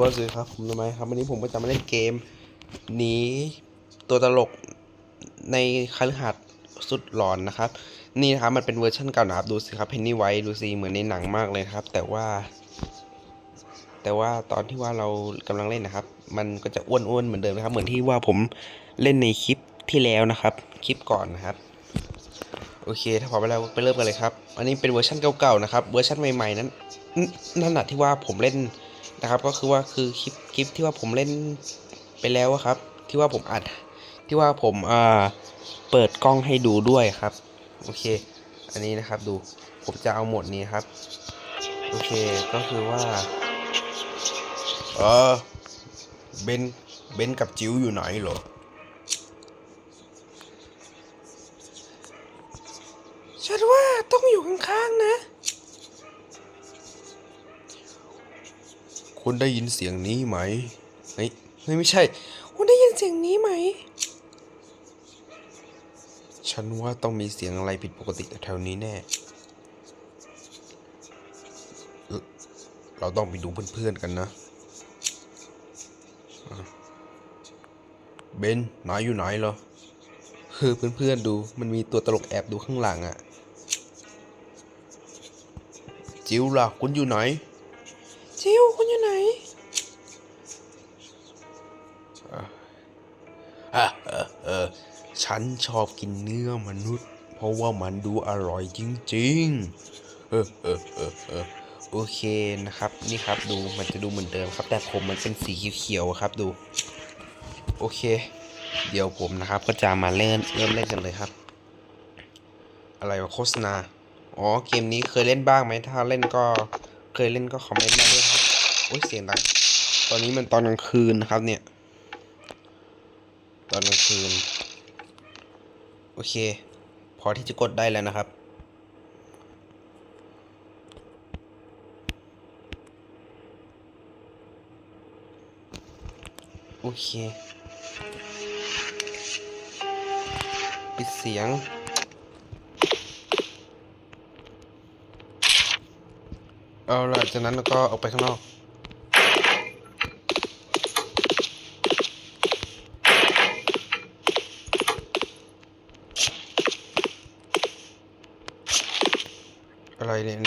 ก็สวัสดีครับผมทำไมครับวันนี้ผมก็จะมาเล่นเกมหนีตัวตลกในคฤหาสน์สุดหลอนนะครับ นี่นะครับมันเป็นเวอร์ชันเก่านะครับดูสิครับเพนนี่ไวท์ดูสิเหมือนในหนังมากเลยครับ แต่ว่า แต่ว่าตอนที่ว่าเรากำลังเล่นนะครับ มันก็จะอ้วนๆเหมือนเดิมนะครับ เหมือนที่ว่าผมเล่นในคลิปที่แล้วนะครับ คลิปก่อนนะครับโอเค ถ้าพร้อมแล้วไปเริ่มกันเลยครับ อันนี้เป็นเวอร์ชันเก่าๆนะครับ เวอร์ชันใหม่ๆนั้นนนั่นแหะที่ว่าผมเล่น นะครับ ก็คือว่าคือคลิปคลิปที่ว่าผมเล่นไปแล้วครับ ที่ว่าผมอัดที่ว่าผมอ่าเปิดกล้องให้ดูด้วยครับ โอเค อันนี้นะครับดูผมจะเอาหมดนี้ครับ โอเคก็คือว่า เออเบนเบนกับจิ๋วอยู่ไหนเหรอฉันว่าต้องอยู่ข้างๆนะ คุณได้ยินเสียงนี้ไหมเฮ้ยไม่ใช่ คุณได้ยินเสียงนี้ไหม ฉันว่าต้องมีเสียงอะไรผิดปกติแถวนี้แน่ เราต้องไปดูเพื่อนๆกันนะเบนนายอยู่ไหนเหรอเฮ้อเพื่อนๆดูมันมีตัวตลกแอบดูข้างหลังอะ่ะ จิวล่ะคุณอยู่ไหน จิวคุณอยู่ไหนฉันชอบกินเนื้อมนุษย์ เพราะว่ามันดูอร่อยจริงๆเออเออเออเออโอเคนะครับ นี่ครับดูมันจะดูเหมือนเดิมครับ แต่ผมมันเป็นสีเขียวๆครับดู โอเค เดี๋ยวผมนะครับ ก็จะมาเล่นเริ่มเล่นกันเลยครับ อะไรวะโฆษณาอ๋อเกมนี้เคยเล่นบ้างไหมถ้าเล่นก็ เคยเล่นก็คอมเมนต์มาด้วยครับโอ้ยเสียงดังตอนนี้มันตอนกลางคืนนะครับ เนี่ย ตอนกลางคืน โอเค พอที่จะกดได้แล้วนะครับ โอเค ปิดเสียง เอาละจากนั้นเราก็ออกไปข้างนอก อะไรเนี่ย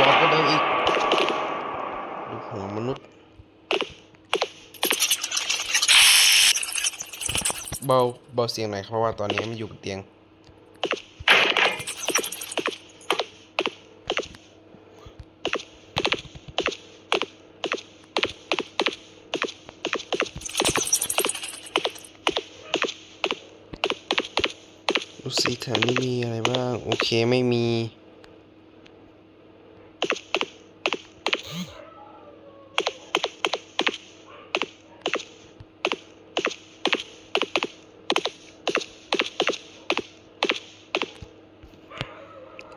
รอก็เดินอีก ดูหัวมนุษย์ เบา เบาเสียงหน่อยครับเพราะว่าตอนนี้มันอยู่บนเตียง ดูสิ แถมไม่มีอะไรบ้าง โอเคไม่มี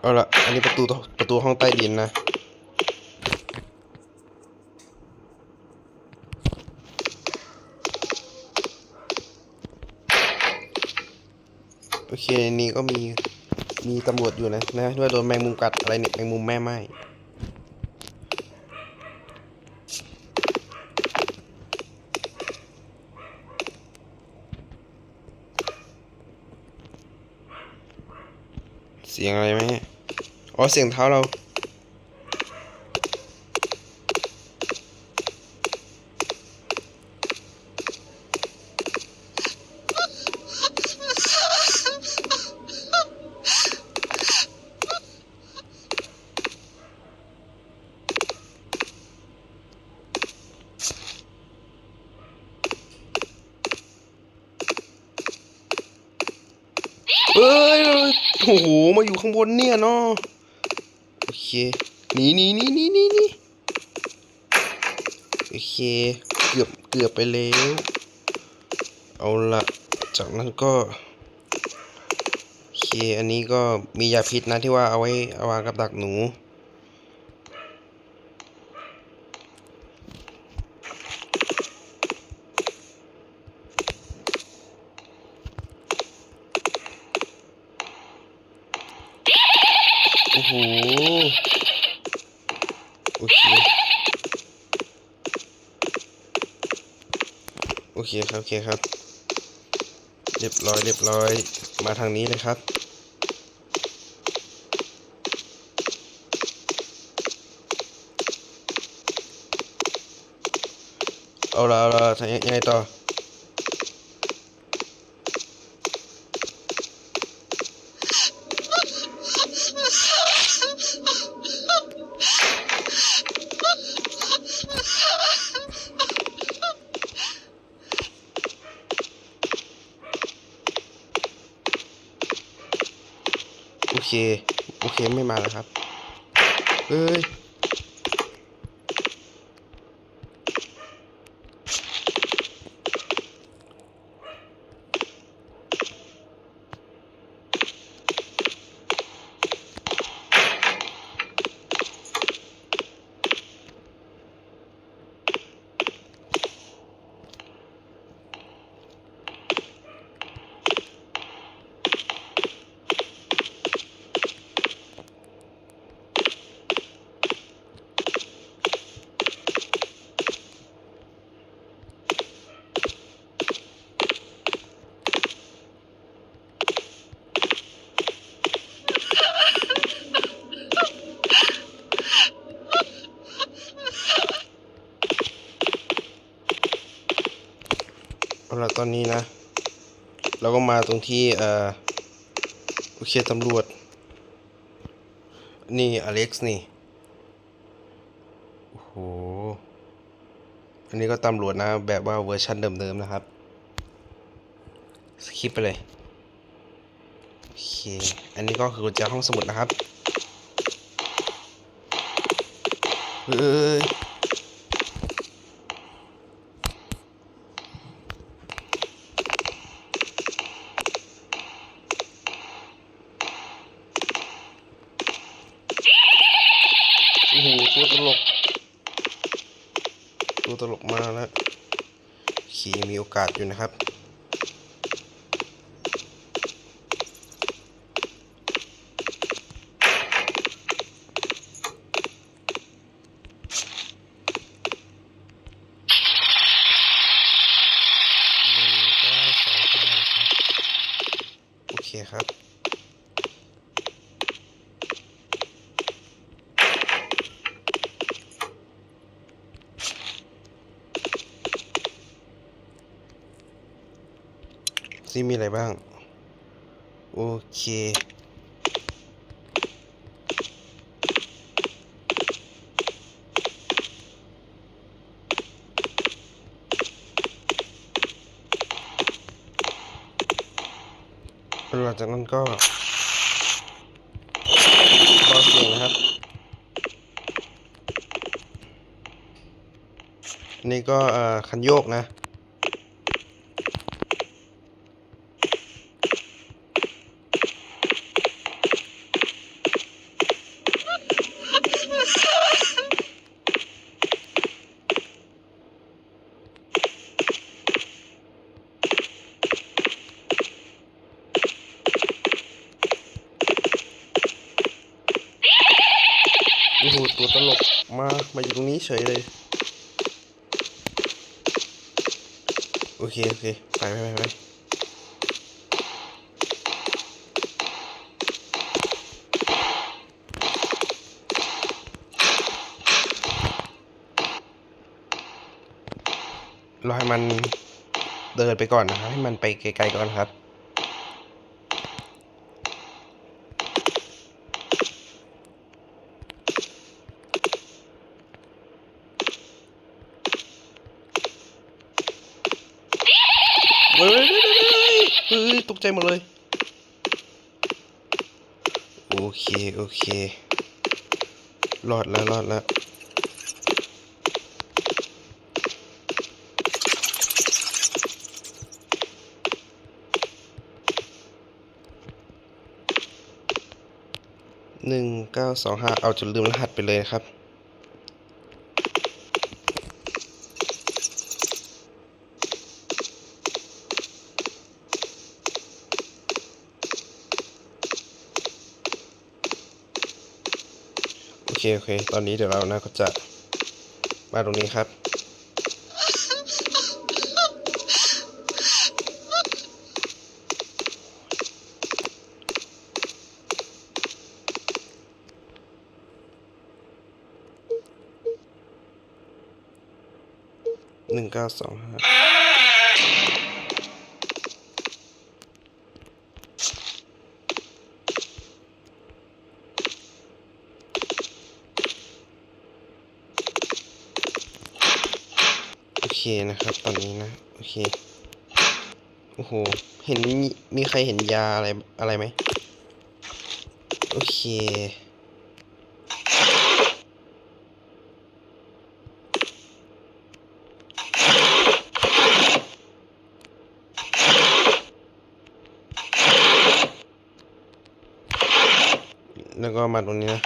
เอาละอันนี้ประตูประตูห้องใต้ดินนะ โอเคในนี้ก็มีมีตำรวจอยู่นะนะที่ว่าโดนแมงมุมกัดอะไรเนี่ยแมงมุมแม่ไม้เสียงอะไรไหมอ๋อเสียงเท้าเรา เอ้ย โอ้โห มาอยู่ข้างบนเนี่ยเนาะโอเคหนีหนีหนีหนีหนีหนีโอเค เกือบเกือบไปแล้ว เอาละจากนั้นก็โอเค อันนี้ก็มียาพิษนะที่ว่าเอาไว้เอาวางกับดักหนู โอ้โหโอเคโอเคครับโอเคครับ เรียบร้อยเรียบร้อยมาทางนี้เลยครับเอาละเอาละทายังไงต่อ โอเค โอเค ไม่มา แล้วครับเอ้ย เอาละตอนนี้นะ เราก็มาตรงที่เอ่อโอเคตำรวจ นี่อเล็กซ์นี่ โอ้โห อันนี้ก็ตำรวจนะ แบบว่าเวอร์ชันเดิมๆนะครับ สคิปไปเลย โอเค อันนี้ก็คือกุญแจห้องสมุดนะครับ เฮ้ย โอ้โหตัวตลก ตัวตลกมาแล้วขี่มีโอ กาสอยู่นะครับ หนึ่งเก้าสองห้าครับ โอเคครับ ซิมี อะไรบ้าง โอเค หลังจากนั้นก็เบาเสียงนะครับ นี่ก็คันโยกนะ โอ้โหตัวตลกมา มาอยู่ตรงนี้ เฉยเลย โอเค โอเค ไปไปไปไปรอให้มันเดินไปก่อนนะครับ ให้มันไปไกลๆก่อนครับ เฮ้ยเฮ้ยเฮ้ยเฮ้ยเฮ้ยต กใจหมดเลย โอเค โอเค รอดแล้วรอดแล้วหนึ่งเก้าสองห้าเอาจนลืมรหัสไปเลยนะครับ เคโอเค ตอนนี้เดี๋ยวเรานะก็จะมาตรงนี้ครับหนึ่งเก้าสองห้า นะครับ ตอนนี้นะ โอเค โอ้โห เห็นมีมีใครเห็นยาอะไรอะไรไหม โอเคแล้วก็มาตรงนี้นะ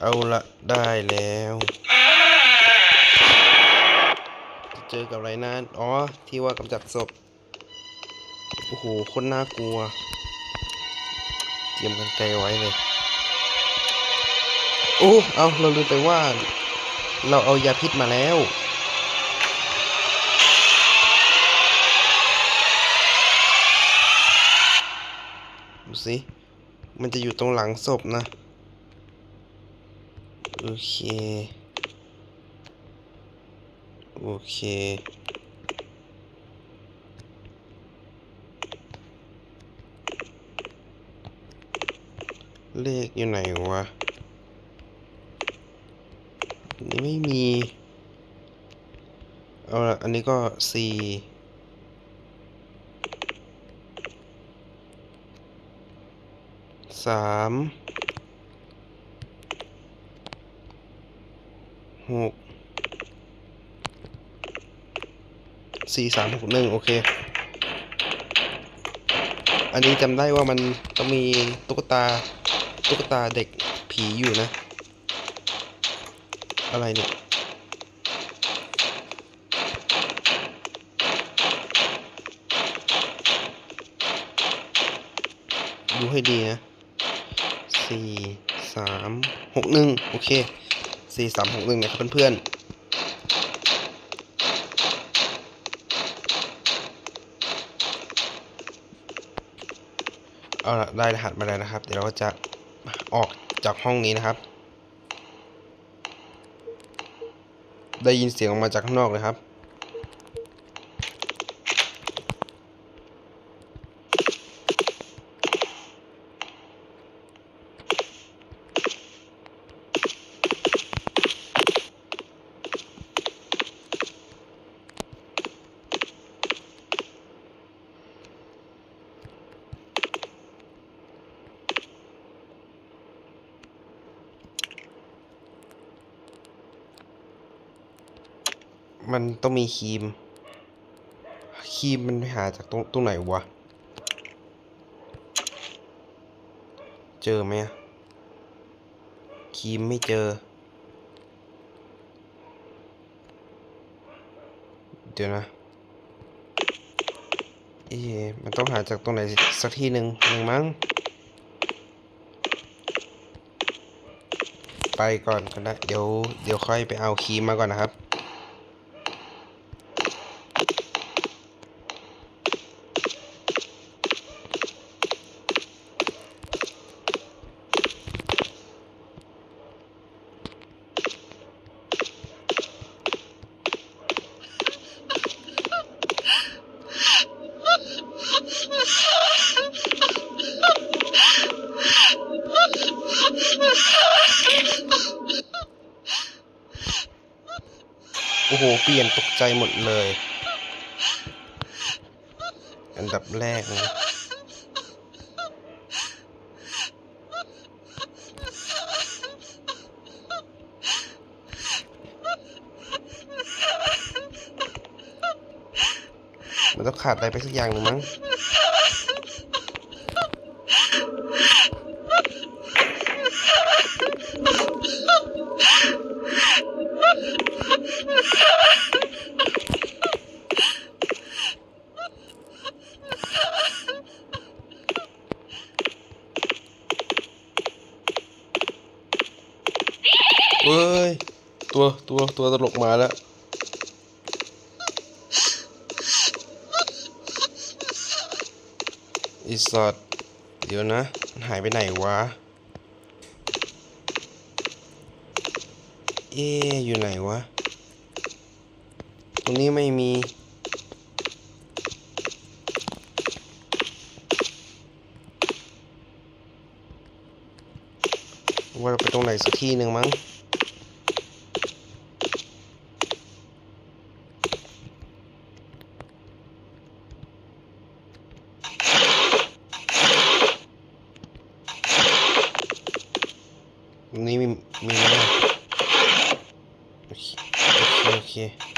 เอาละได้แล้ว จะเจ อกับอะไรนั่นอ๋อ ที่ว่ากำจัดศพ โอ้โห คนน่ากลัวเตรียมกันไกลไว้เลย โอ้ เอาเราลืมไปว่า เราเอายาพิษมาแล้วดูสิ มันจะอยู่ตรงหลังศพนะ โอเค โอเค เลขอยู่ไหนวะ นี่ไม่มี เอาละอันนี้ก็สี่สามหก สี่สามหกหนึ่งโอเค อันนี้จำได้ว่ามันต้องมีตุ๊กตา ตุ๊กตาเด็กผีอยู่นะ อะไรเนี่ยดูให้ดีนะสี่สามหกหนึ่งโอเคสี่สามหกหนึ่งนะครับเพื่อนๆ เอาละ ได้รหัสมาแล้วนะครับ เดี๋ยวเราก็จะออกจากห้องนี้นะครับ ได้ยินเสียงออกมาจากข้างนอกเลยครับ มันต้องมีครีม ครีมมันหาจากตรงตรงไหนวะ เจอไหมครีมไม่เจอ เดี๋ยวนะเอ๊ะมันต้องหาจากตรงไหนสักที่หนึ่งหนึ่งมั้ง ไปก่อนก็ได้ เดี๋ยว เดี๋ยวค่อยไปเอาครีมมาก่อนนะครับ โอ้โห เปลี่ยนตก ใจหมดเลย อันดับแรกนะมันต้องขาดอะไรไปสักอย่างหนึ่งมั้ง เฮ้ย ตัวตลกมาแล้วอีสัตเดี๋ยวนะ มันหายไปไหนวะ เอ๊อยู่ไหนวะรงนี้ไม่มี ว่าไปตรงไหนสักที่หนึ่งมั้ง ตรงนี้มีมีไหมอะโอเคโอเคโอเค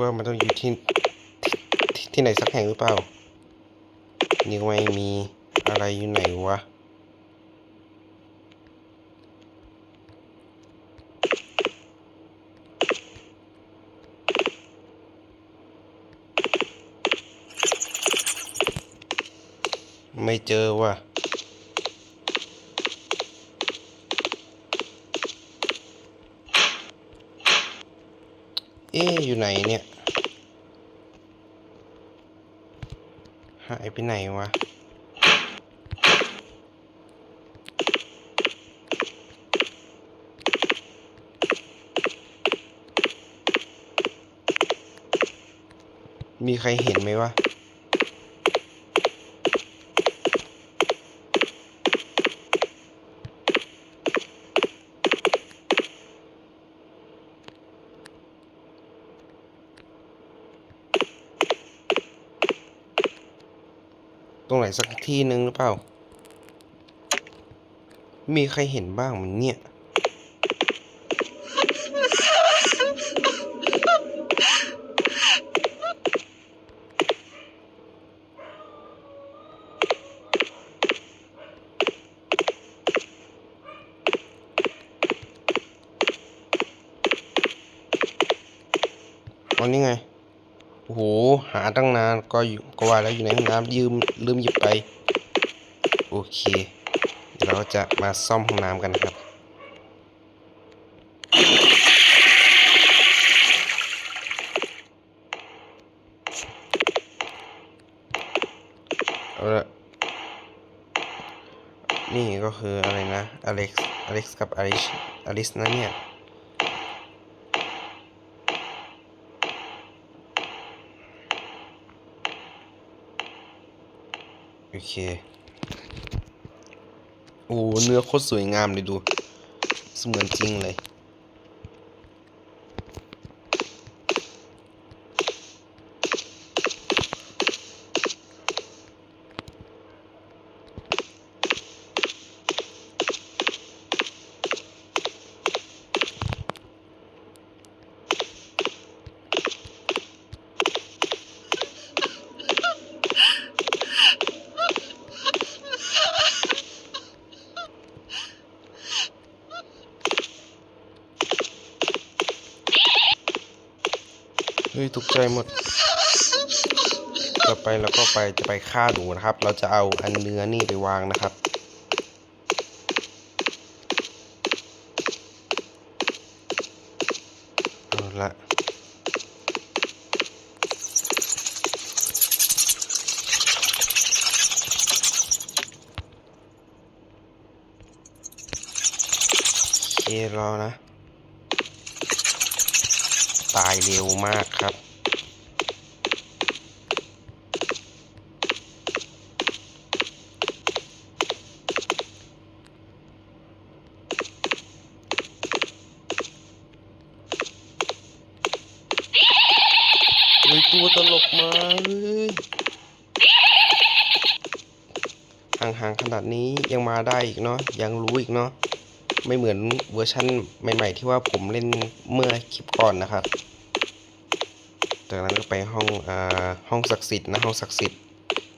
ว่ามันต้องอยู่ที่ ที่ไหนสักแห่งหรือเปล่า นี่ไม่มีอะไรอยู่ไหนวะ ไม่เจอว่ะเอ๊ะอยู่ไหนเนี่ย หายไปไหนวะ มีใครเห็นไหมวะ รงไหนสักที่หนึ่งหรือเปล่า มีใครเห็นบ้างมันเนี่ย วันนี้ไง โอ้โห หาตั้งนาน ก็ก็ว่าแล้วอยู่ในห้องน้ำยืมลืมหยิบไป โอเค เดี๋ยวเราจะมาซ่อมห้องน้ำกันนะครับ นี่ก็คืออะไรนะอเล็กซ์อเล็กซ์กับอลิสอลิสนะเนี่ย โอเค โอ้ เนื้อโคตรสวยงามเลยดู เสมือนจริงเลย ทุกใจหมด ต่อไปเราก็ไปจะไปฆ่าหนูนะครับ เราจะเอาอันเนื้อนี่ไปวางนะครับ เอาละโอเครอนะ ตายเร็วมากครับ เฮ้ยตัวตลกมาเลย ห่างๆขนาดนี้ยังมาได้อีกเนาะยังรู้อีกเนาะไม่เหมือนเวอร์ชั่นใหม่ ๆ ที่ว่าผมเล่นเมื่อคลิปก่อนนะครับจากนั้นก็ไปห้องอ่าห้องศักดิ์สิทธิ์นะห้องศักดิ์สิทธิ์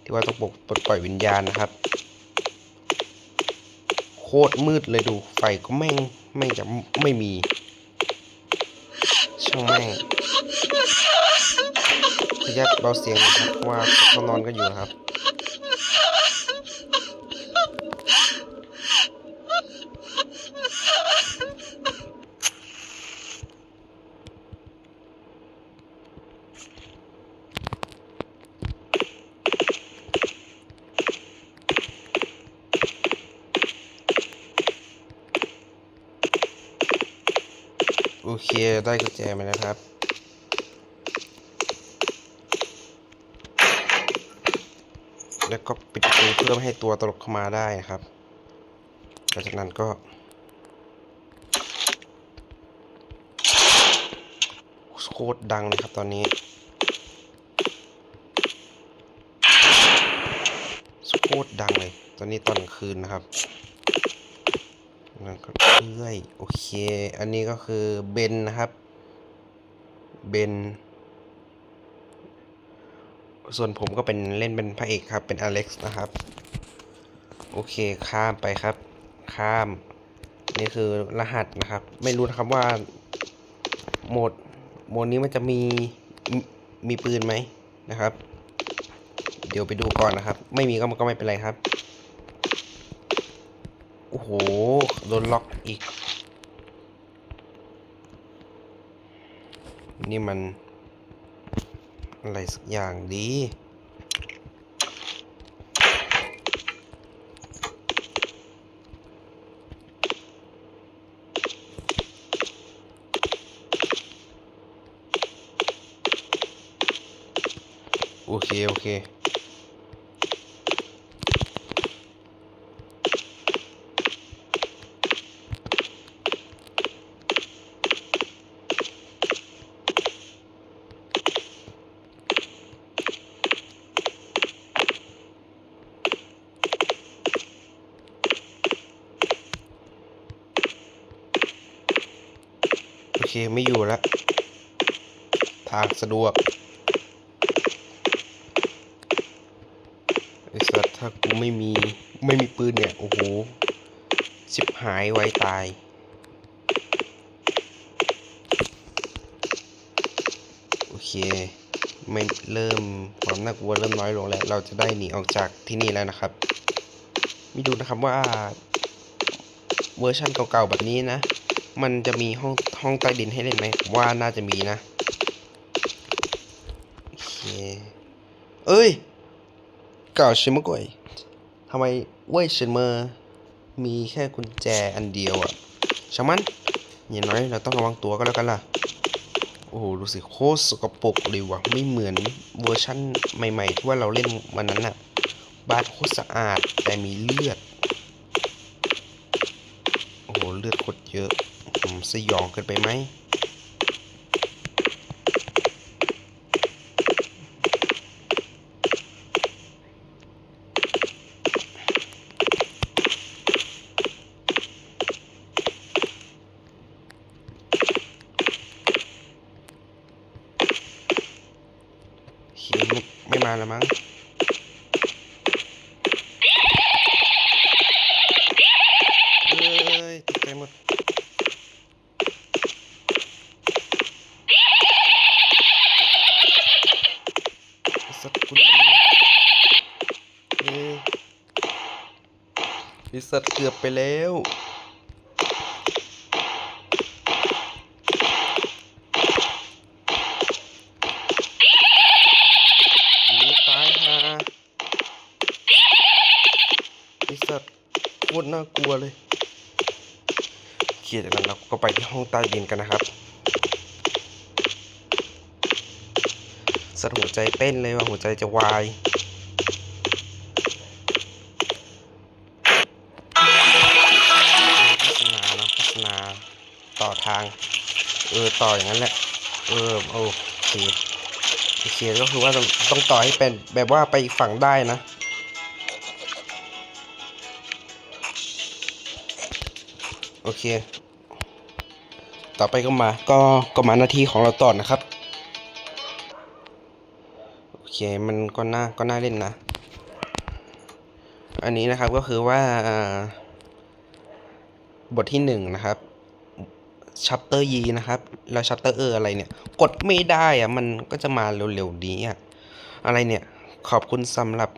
ที่ว่าต้องปลดปลดปล่อยวิญญาณนะครับ โคตรมืดเลยดูไฟก็แม่งแม่งจะไม่มีช่างแม่ง ขออนุญาตเบาเสียงนะครับเพราะว่าเขานอนกันอยู่นะครับโอเค ได้กุญแจมาแล้วครับ แล้วก็ปิดประตูเพื่อไม่ให้ตัวตลกเข้ามาได้นะครับหลังจากนั้นก็โคตรดังเลยครับตอนนี้โคตรดังเลย ตอนนี้ตอนกลางคืนนะครับแล้วก็เรื่อยโอเค อันนี้ก็คือเบนนะครับ เบน ส่วนผมก็เป็นเล่นเป็นพระเอกครับ เป็นอเล็กซ์นะครับ โอเคข้ามไปครับ ข้าม นี่คือรหัสนะครับ ไม่รู้นะครับว่าโหมดโหมดนี้มันจะมีมีมีปืนไหมนะครับ เดี๋ยวไปดูก่อนนะครับ ไม่มีก็ก็ไม่เป็นไรครับ โอ้โห โดนล็อกอีก นี่มัน อะไรสักอย่างดีโอเค โอเค ไม่อยู่แล้ว ทางสะดวกไอ้สัตว์ถ้ากูไม่มี ไม่มีปืนเนี่ย โอ้โหชิบหายไว้ตาย โอเค ไม่เริ่มความน่ากลัวเริ่มน้อยลงแล้ว เราจะได้หนีออกจากที่นี่แล้วนะครับม่ดูนะครับว่าเวอร์ชันเก่าๆแบบนี้นะ มันจะมีห้องห้องใต้ดินให้เล่นไหมว่าน่าจะมีนะโอเคเอ้ยเก่าชิมะก่อยทำไมเว่ยเชินเมอร์มีแค่กุญแจอันเดียวอะช่างมันอย่างน้อยเราต้องระวังตัวก็แล้วกันล่ะ โอ้โหดูสิโคตรสกปรกเลยว่ะ ไม่เหมือนเวอร์ชั่นใหม่ ๆ ที่ว่าเราเล่นวันนั้นน่ะบ้านโคตรสะอาดแต่มีเลือด เลือดโคตรเยอะสยองเกินไปไหมคไม่ไม่มาแล้วมั้ง เอ้ยตกใจหมด ไอ้สัตว์คุณเอ้ยไอ้ สัตว์เกือบไปแล้ว ตายฮะไอสัตว์โคตรน่ากลัวเลยโอเคจากนั้นเราก็ไปที่ห้องใต้ดินกันนะครับ สัตว์หัวใจเต้นเลยว่าหัวใจจะวาย ต่ออย่างนั้นแหละ เออโอเคโอเคก็คือว่าต้องต้องต่อให้เป็นแบบว่าไปอีกฝั่งได้นะโอเค ต่อไปก็มา ก็ ก็มาหน้าที่ของเราต่อนะครับ โอเค มันก็น่า ก็น่าเล่นนะ อันนี้นะครับก็คือว่า บทที่หนึ่งนะครับ ชัปเตอร์ยีนะครับ แล้วชัปเตอร์เอออะไรเนี่ย กดไม่ได้อะมันก็จะมาเร็วๆนี้อะอะไรเนี่ย ขอบคุณสำหรับ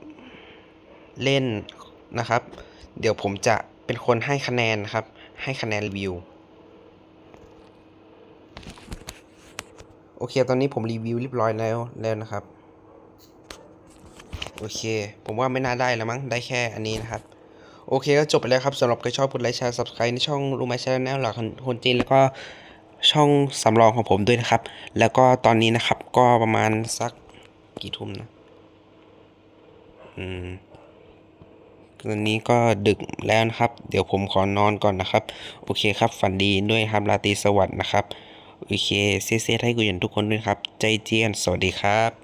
เล่นนะครับ เดี๋ยวผมจะเป็นคนให้คะแนนนะครับ ให้คะแนนรีวิว โอเค ตอนนี้ผมรีวิวเรียบร้อยแล้วแล้วนะครับ โอเค ผมว่าไม่น่าได้แล้วมั้ง ได้แค่อันนี้นะครับ โอเคก็จบไปแล้วครับสำหรับใครชอบกดไลค์แชร์ subscribe ในช่องรูม y ช n แนลหลักคนจีนแล้วก็ช่องสำรองของผมด้วยนะครับ แล้วก็ตอนนี้นะครับก็ประมาณสักกี่ทุ่มนะ อืมตอนนี้ก็ดึกแล้วนะครับ เดี๋ยวผมขอนอนก่อนนะครับ โอเคครับ ฝันดีด้วยครับราตรีสวัสดิ์นะครับ โอเคเซเซให้กูเห็นทุกคนด้วยครับ ใจเจียน สวัสดีครับ